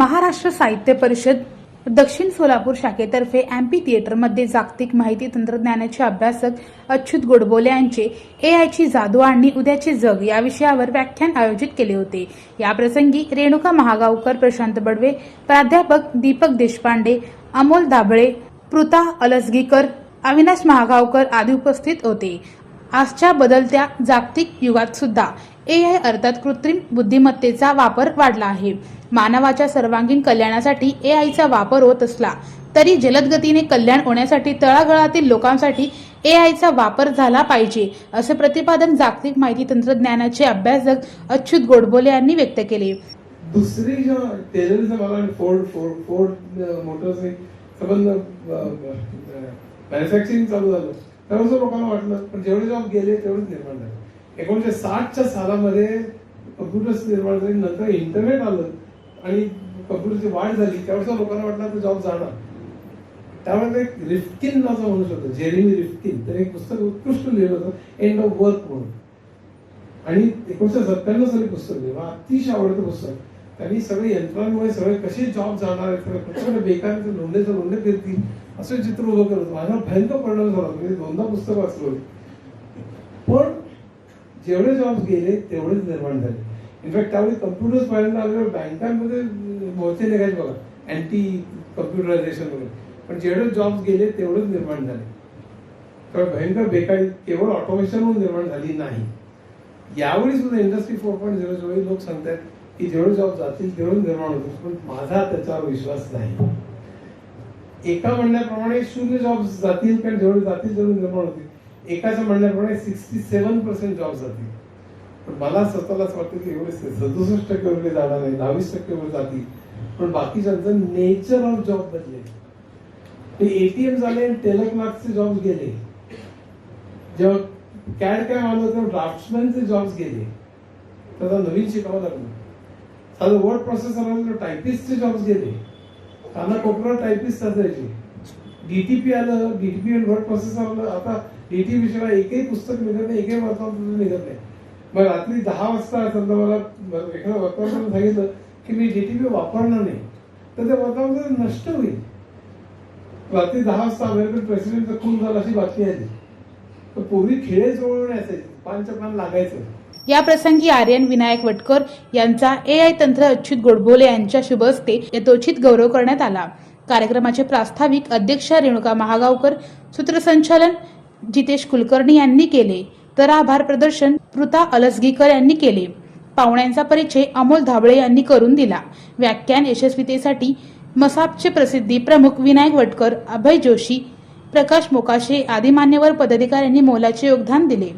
महाराष्ट्र साहित्य परिषद दक्षिण सोलापूर शाखेतर्फे एमपी थिएटरमध्ये जागतिक माहिती तंत्रज्ञानाचे अभ्यासक अच्युत गोडबोले यांचे ए आयची जादू आणि उद्याचे जग या विषयावर व्याख्यान आयोजित केले होते. या प्रसंगी रेणुका महागावकर प्रशांत बडवे प्राध्यापक दीपक देशपांडे अमोल दाभळे पृता अलसगीकर अविनाश महागावकर आदी उपस्थित होते. आजच्या बदलत्या जागतिक युगात सुद्धा ए आय अर्थात कृत्रिम बुद्धिमत्तेचा वापर वाढला आहे. मानवाच्या सर्वांगीण कल्याणासाठी ए आयचा वापर होत असला तरी जलद गतीने कल्याण होण्यासाठी तळागळातील लोकांसाठी ए आयचा वापर झाला पाहिजे असे प्रतिपादन जागतिक माहिती तंत्रज्ञानाचे अभ्यासक अच्युत गोडबोले यांनी व्यक्त केले. दुसरी जो टेलरचं मला फोर्ड फोर्ड फोर्ड मोटर्सने संबंध मॅन्युफॅक्चरिंग चालू झालं. तेव्हा लोकांना वाटलं पण जेवढे जॉब गेले तेवढेच निर्माण झाले. एकोणीशे साठच्या सालामध्ये कम्प्युटर्स निर्माण झाले नंतर इंटरनेट आलं. आणि कम्प्युटरची वाढ झाली त्यावेळेस लोकांना वाटलं तर जॉब जाणार. त्यामध्ये एक रिफ्किन नावाचा म्हणू शकतो जेरेमी रिफ्किन तर एक पुस्तक उत्कृष्ट लिहिलं होतं एंड ऑफ वर्क म्हणून. आणि एकोणीशे सत्त्याण्णव साली पुस्तक लिहिलं. अतिशय आवडतं पुस्तक. त्यांनी सगळे यंत्रांमुळे सगळे कसे जॉब जाणार आहेत सगळे प्रचंड बेकार लोंढे फिरतील असं चित्र उभं करत होतं. भयंकर परिणाम झाला म्हणजे दोनदा पुस्तक वाचलं होते. पण जेवढे जॉब गेले तेवढेच निर्माण झाले. इनफॅक्ट त्यावेळी कम्प्युटर्स पहिल्यांदा आलेलं बँकांमध्ये मोर्चे निघायचे बघा. अँटी कम्प्युटरायझेशन वगैरे. पण जेवढे जॉब गेले तेवढेच निर्माण झाले. तर भयंकर बेकारी केवळ ऑटोमेशन निर्माण झाली नाही. यावेळी सुद्धा इंडस्ट्री फोर पॉईंट झिरो वेळी लोक सांगतात की जेवढे जॉब जातील तेवढे निर्माण होतील. पण माझा त्याच्यावर विश्वास नाही. एका म्हणण्याप्रमाणे शून्य जॉब जातील कारण जेवढे जातील तेवढे निर्माण होतील. एकाच्या म्हणण्याप्रमाणे सिक्स्टी सेव्हन पर्सेंट जॉब जातील. पण मला स्वतःलाच वाटतं की एवढे सदुसष्ट टक्के वगैरे जाणार नाही दहावीस टक्के वगैरे जातील पण बाकीच्यांचं नेचर ऑफ जॉब बदलेल ते एटीएम झाले आणि टेलक्लार्कचे जॉब गेले. जेव्हा कॅड काय आलं तेव्हा ड्राफ्टमॅनचे जॉब्स गेले. त्याचा नवीन शिकावं लागलं. साधं वर्ड प्रोसेसर आलं तर टायपिस्टचे जॉब्स गेले. काना कोपरा टायपिस्ट असायचे. डीटीपी आलं डीटीपी आणि वर्ड प्रोसेसर आलं. आता डीटीपीशिवाय एकही पुस्तक निघत नाही एकही वर्तमानपत्र निघत नाही. मग रात्री दहा वाजता समजा मला एखाद्या वर्तमानपत्र सांगितलं की मी जी टी डीटीपी वापरणार नाही तर ते वर्तमानपत्र नष्ट होईल. रात्री दहा वाजता अमेरिकन प्रेसिडेंटचा खून झाला अशी बातमी आली. तर पूर्वी खेळे जवळ असायचे पानच्या पान लागायचं. या प्रसंगी आर्यन विनायक वटकर यांचा ए आय तंत्र अच्युत गोडबोले यांच्या शुभ हस्ते यथोचित गौरव करण्यात आला. कार्यक्रमाचे प्रास्ताविक अध्यक्ष रेणुका महागावकर सूत्रसंचालन जितेश कुलकर्णी यांनी केले. तर आभार प्रदर्शन पृथा अलसगीकर यांनी केले. पाहुण्यांचा परिचय अमोल धाबळे यांनी करून दिला. व्याख्यान यशस्वीतेसाठी मसापचे प्रसिद्धी प्रमुख विनायक वटकर अभय जोशी प्रकाश मोकाशे आदी मान्यवर पदाधिकाऱ्यांनी मोलाचे योगदान दिले.